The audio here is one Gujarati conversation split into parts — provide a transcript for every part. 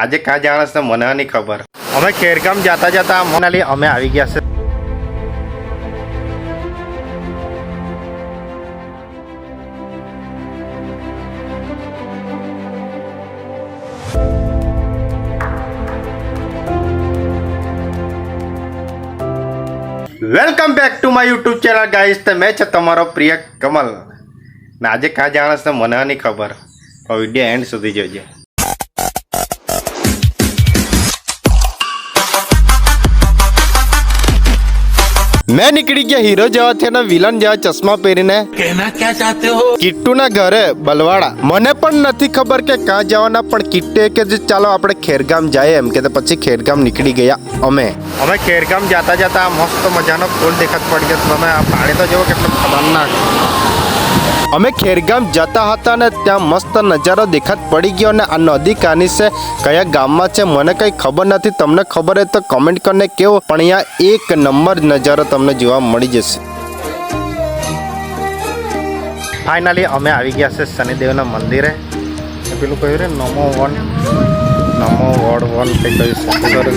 આજે કાં જાણસ ને મને નહીં ખબર. અમે ખેરગામ જતા જતા મોનાલી અમે આવી ગયા છે. Welcome back to my YouTube channel guys તો મેં છે તમારો પ્રિય કમલ. ને આજે કાં જાણસ ને મને નહીં ખબર. તો વીડિયો એન્ડ સુધી જોજો. મેં નીકળી ગયા હીરો જેવા થઈને વિલન જેવા ચશ્મા પહેરીને. કહેના ક્યાં ચાહતે હો? કિટ્ટુના ઘરે બલવાડા. મને પણ નથી ખબર કે ક્યાં જવાના પણ કિટ્ટે કે જે ચાલો આપણે ખેરગામ જઈએ. એમ કે પછી ખેરગામ નીકળી ગયા અમે. અમે ખેરગામ જતા જતા મસ્ત મજાનો ફૂલ દેખાત પડી ગયો. તમે આ પાણી તો જેવો કેટલો ખતરનાક. અમે ખેરગામ જતા હતા ને ત્યાં મસ્ત નજારો દેખાત પડી ગયો અને આ નદી કાની છે, કયા ગામમાં છે, મને કંઈ ખબર નથી. તમને ખબર હોય તો કમેન્ટ કરીને કેવો પણ અહીંયા એક નંબર નજારો તમને જોવા મળી જશે. ફાઇનલી અમે આવી ગયા છે શનિદેવના મંદિરે. પેલું કહ્યું રે, નમો વન. નમો વડ વન કંઈ કહ્યું છે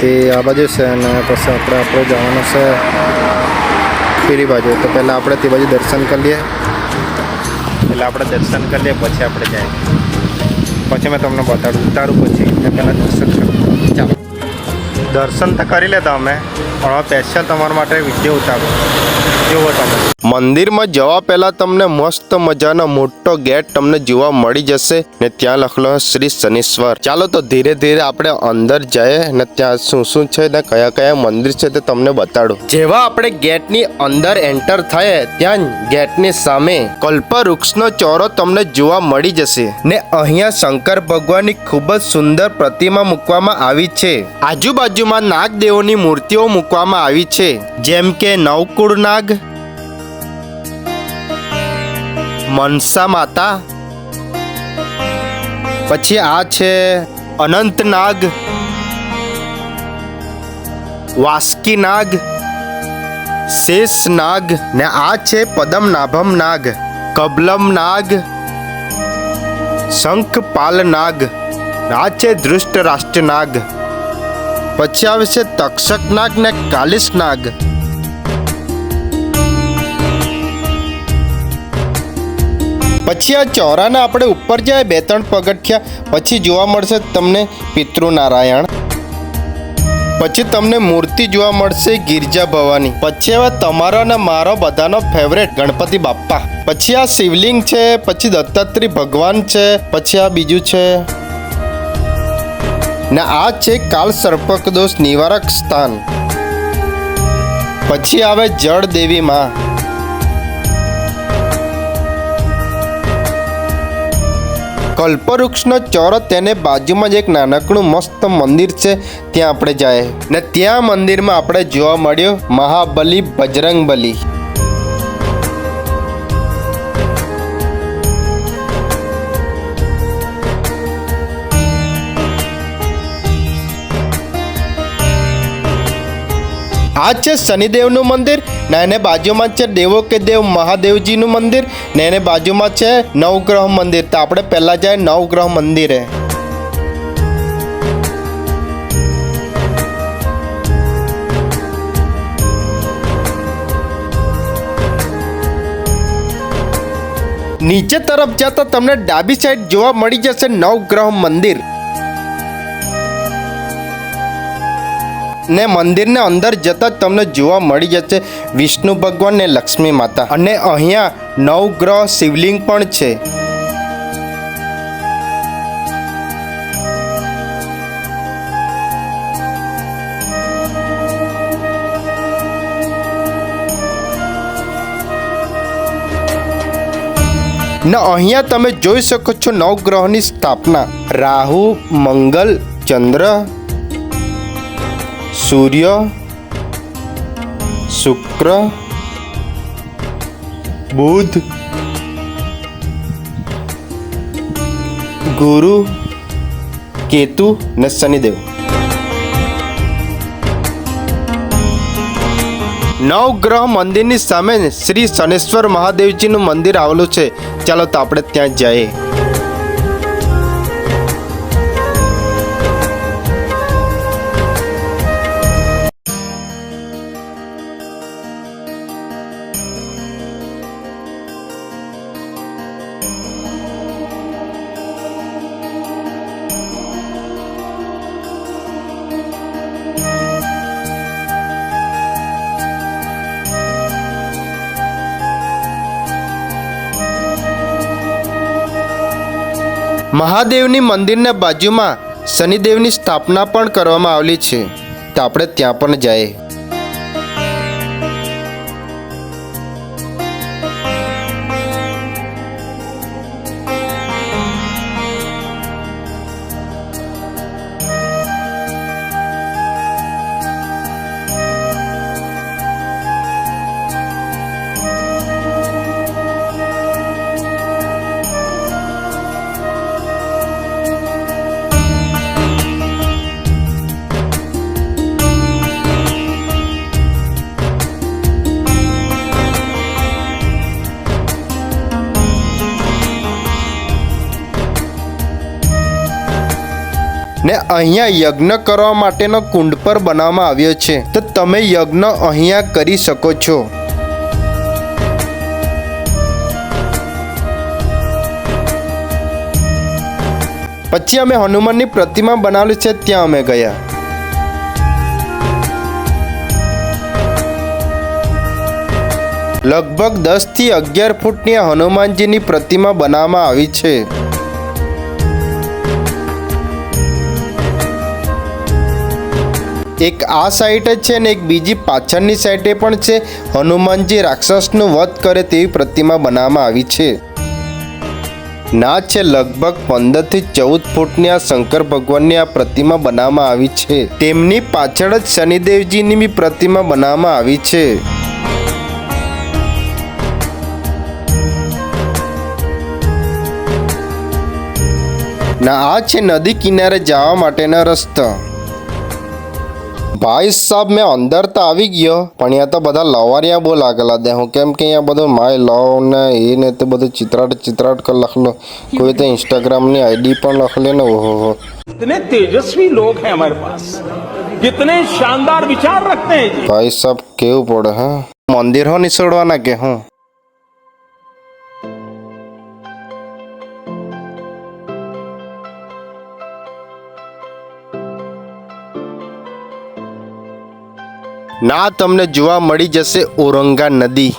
તે આ બાજુ છે અને પછી આપણે આપણે જવાનું છે. પેલી બાજુ. તો પહેલાં આપણે તે બાજુ દર્શન કરી લઈએ. પહેલાં આપણે દર્શન કરી લઈએ, પછી આપણે જાય. પછી મેં તમને બતાડું, ઉતારું પછી. પહેલાં દર્શન કરું. ચાલો. દર્શન તો કરી લેતા અમે. પણ સ્પેશિયલ તમારા માટે વીડિયો ઉતારું. જુઓ તમે. મંદિરમાં જવા પહેલાં તમને મસ્ત મજાનો મોટો ગેટ તમને જોવા મળી જશે ને ત્યાં લખેલો શ્રી શનિશ્વર. ચાલો તો ધીરે ધીરે આપણે અંદર જઈએ ને ત્યાં શું શું છે ને કયા કયા મંદિર છે તે તમને બતાડું. જેવા આપણે ગેટની અંદર એન્ટર થયે ત્યાં ગેટની સામે કલ્પવૃક્ષનો ચોરો તમને જોવા મળી જશે. ને અહીંયા શંકર ભગવાનની ખૂબ જ સુંદર પ્રતિમા મૂકવામાં આવી છે. આજુબાજુમાં નાગદેવોની મૂર્તિઓ મૂકવામાં આવી છે. જેમ કે નવકુળ નાગ, મનસા માતા, પછી આ છે અનંત નાગ, વાસ્કી નાગ, શેષ નાગ, ને આ છે પદમનાભમ નાગ, કબલમ નાગ, શંખપાલ નાગ આ છે ધૃષ્ટ રાષ્ટ્ર નાગ. પછી આવશે તક્ષક નાગ ને કાલિશ નાગ. પછી આ ચોરાના આપણે ઉપર જાય બે ત્રણ પગથિયા, પછી જોવા મળશે તમને પિતૃનારાયણ. પછી તમને મૂર્તિ જોવા મળશે ગિરજા ભવાની. પછી હવે તમારો અને મારો બધાનો ફેવરેટ ગણપતિ બાપ્પા. પછી આ શિવલિંગ છે, પછી દત્તાત્રી ભગવાન છે, પછી આ બીજું છે. ને, આ છે કાલ સર્પક દોષ નિવારક સ્થાન. પછી આવે જળ દેવી માં કલ્પવૃક્ષનો ચોરો તેને બાજુમાં જ એક નાનકડું મસ્ત મંદિર છે, ત્યાં આપણે જાય. ને ત્યાં મંદિરમાં આપણે જોવા મળ્યો મહાબલી બજરંગ આ છે શનિદેવનું મંદિર ને એને બાજુમાં છે દેવો કે દેવ મહાદેવજીનું મંદિર ને એને બાજુમાં છે નવગ્રહ મંદિર. તો આપણે પહેલાં જાય નવગ્રહ મંદિરે. નીચે તરફ જતા તમને ડાબી સાઈડ જોવા મળી જશે નવગ્રહ મંદિર. ને મંદિરને અંદર જતા જ તમને જોવા મળી જશે વિષ્ણુ ભગવાન ને લક્ષ્મી માતા. અને અહીંયા નવગ્રહ શિવલિંગ પણ છે. ને અહીંયા તમે જોઈ શકો છો નવગ્રહની સ્થાપના. રાહુ, મંગલ, ચંદ્ર સૂર્ય, શુક્ર, બુધ, ગુરુ, કેતુ ને શનિદેવ. નવગ્રહ મંદિરની સામે શ્રી શનેશ્વર મહાદેવજીનું મંદિર આવેલું છે. ચાલો તો આપણે ત્યાં જઈએ. મહાદેવની મંદિરના બાજુમાં શનિદેવની સ્થાપના પણ કરવામાં આવેલી છે. તો આપણે ત્યાં પણ જઈએ. ને અહીંયા યજ્ઞ કરવા માટેનો કુંડ પર બનાવવામાં આવ્યો છે. તો તમે યજ્ઞ અહીંયા કરી શકો છો. પછી અમે હનુમાનની પ્રતિમા બનાવેલી છે, ત્યાં અમે ગયા. લગભગ દસથી અગિયાર ફૂટની હનુમાનજીની પ્રતિમા બનાવવામાં આવી છે. એક આ સાઈડે છે ને એક બીજી પાછળની સાઈડે પણ છે. હનુમાનજી રાક્ષસનું વધ કરે તેવી પ્રતિમા બનાવવામાં આવી છે. ના છે, લગભગ પંદરથી ચૌદ ફૂટની આ શંકર ભગવાનની આ પ્રતિમા બનાવવામાં આવી છે. તેમની પાછળ જ શનિદેવજીની બી પ્રતિમા બનાવવામાં આવી છે. ના, આ છે નદી કિનારે જવા માટેના રસ્તા. ભાઈ સાહેબ મેં અંદર તો આવી ગયો પણ અહીંયા તો બધા લવારિયા બહુ લાગેલા દે હું કેમ કે અહીંયા બધું માય લવ ને એ ને તે બધું ચિત્રાટ ચિત્રાટ કર લખલો કોઈ તો ઇન્સ્ટાગ્રામની આઈડી પણ લખલે ને ઓહો कितने तेजस्वी लोग हैं हमारे पास कितने शानदार विचार रखते हैं जी ભાઈ સાહેબ કેવું પડે હા મંદિર હો નિસળવાના કે હું ના તમને જોવા મળી જશે ઓરંગા નદી.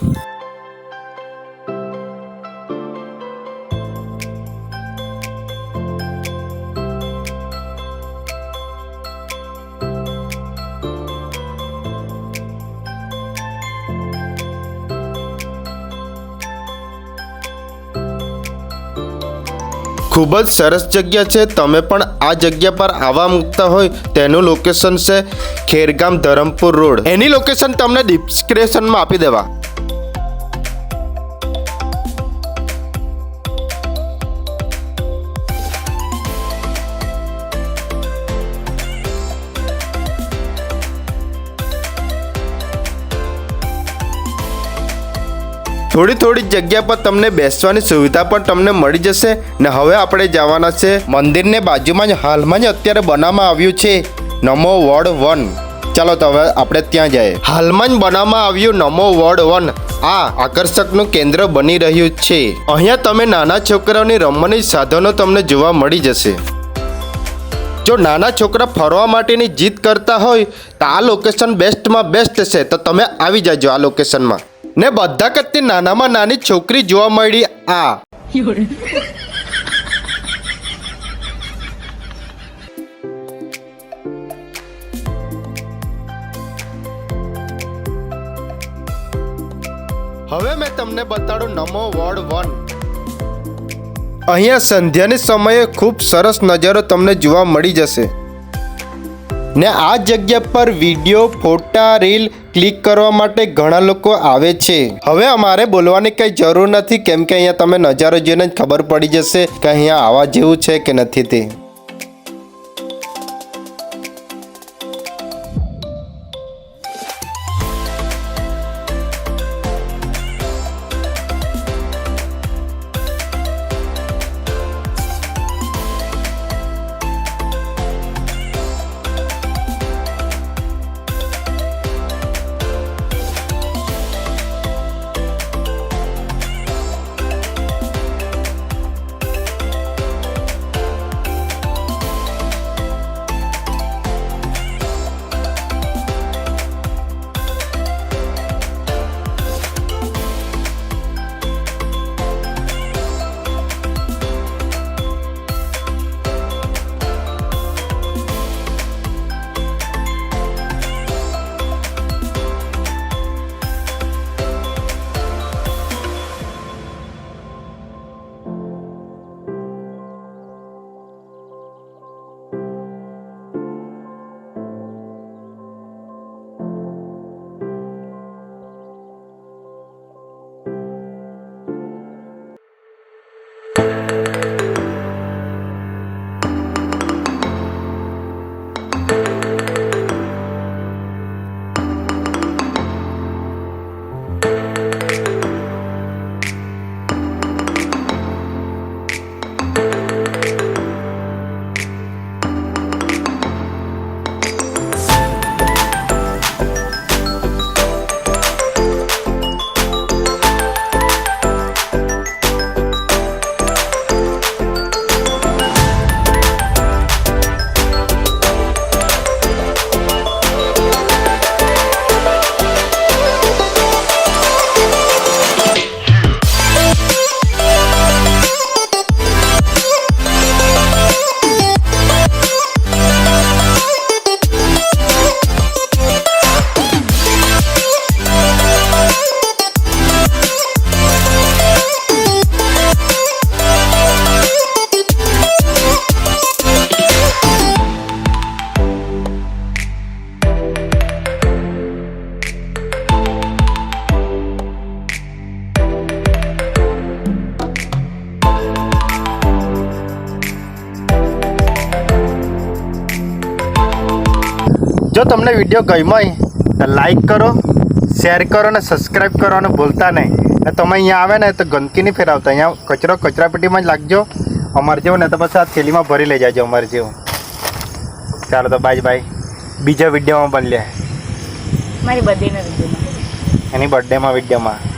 ખૂબ જ સરસ જગ્યા છે. તમે પણ આ જગ્યા પર આવવા માંગતા હોય તેનું લોકેશન છે ખેરગામ ધરમપુર રોડ. એની લોકેશન તમને ડિસ્ક્રિપ્શનમાં આપી દેવા. થોડી થોડી જગ્યા પર તમને બેસવાની સુવિધા પણ તમને મળી જશે ને હવે આપણે જવાના છે મંદિરને બાજુમાં જ, હાલમાં જ અત્યારે બનાવવામાં આવ્યું છે નમો વોર્ડ વન. ચાલો તો હવે આપણે ત્યાં જઈએ. હાલમાં જ બનાવવામાં આવ્યું નમો વોર્ડ વન. આ આકર્ષકનું કેન્દ્ર બની રહ્યું છે. અહીંયા તમે નાના છોકરાઓની રમવાની સાધનો તમને જોવા મળી જશે. જો નાના છોકરા ફરવા માટેની જીદ કરતા હોય તો આ લોકેશન બેસ્ટમાં બેસ્ટ છે. તો તમે આવી જજો આ લોકેશનમાં ને બધા કરતી નાનામાં નાની છોકરી જોવા મળી આ. હવે મેં તમને બતાડું નમો વોર્ડ વન. અહીંયા સંધ્યાની સમયે ખૂબ સરસ નજારો તમને જોવા મળી જશે. ને આ જગ્યા પર વીડિયો ફોટા રીલ ક્લિક કરવા માટે ઘણા લોકો આવે છે. હવે અમારે બોલવાની કંઈ જરૂર નથી, કેમ કે અહીંયા તમે નજારો જોઈને જ ખબર પડી જશે કે અહીંયા આવા જેવું છે કે નથી તે. તમને વીડિયો ગમ્યો તો લાઈક કરો શેર કરો અને સબસ્ક્રાઈબ કરવાનું ભૂલતા નહીં. તમે અહીંયા આવે ને તો ગંદકી નહીં ફેરવતા અહીંયા કચરો કચરાપેટીમાં જ લાગજો. અમારે જેવું ને તો પછી આ થેલીમાં ભરી લઈ જાજો અમારે જેવું. ચાલો તો બાય બાય બીજા વિડીયોમાં બનલે મારી બર્થડેના વિડીયોમાં. એની બર્થડેમાં વિડીયોમાં.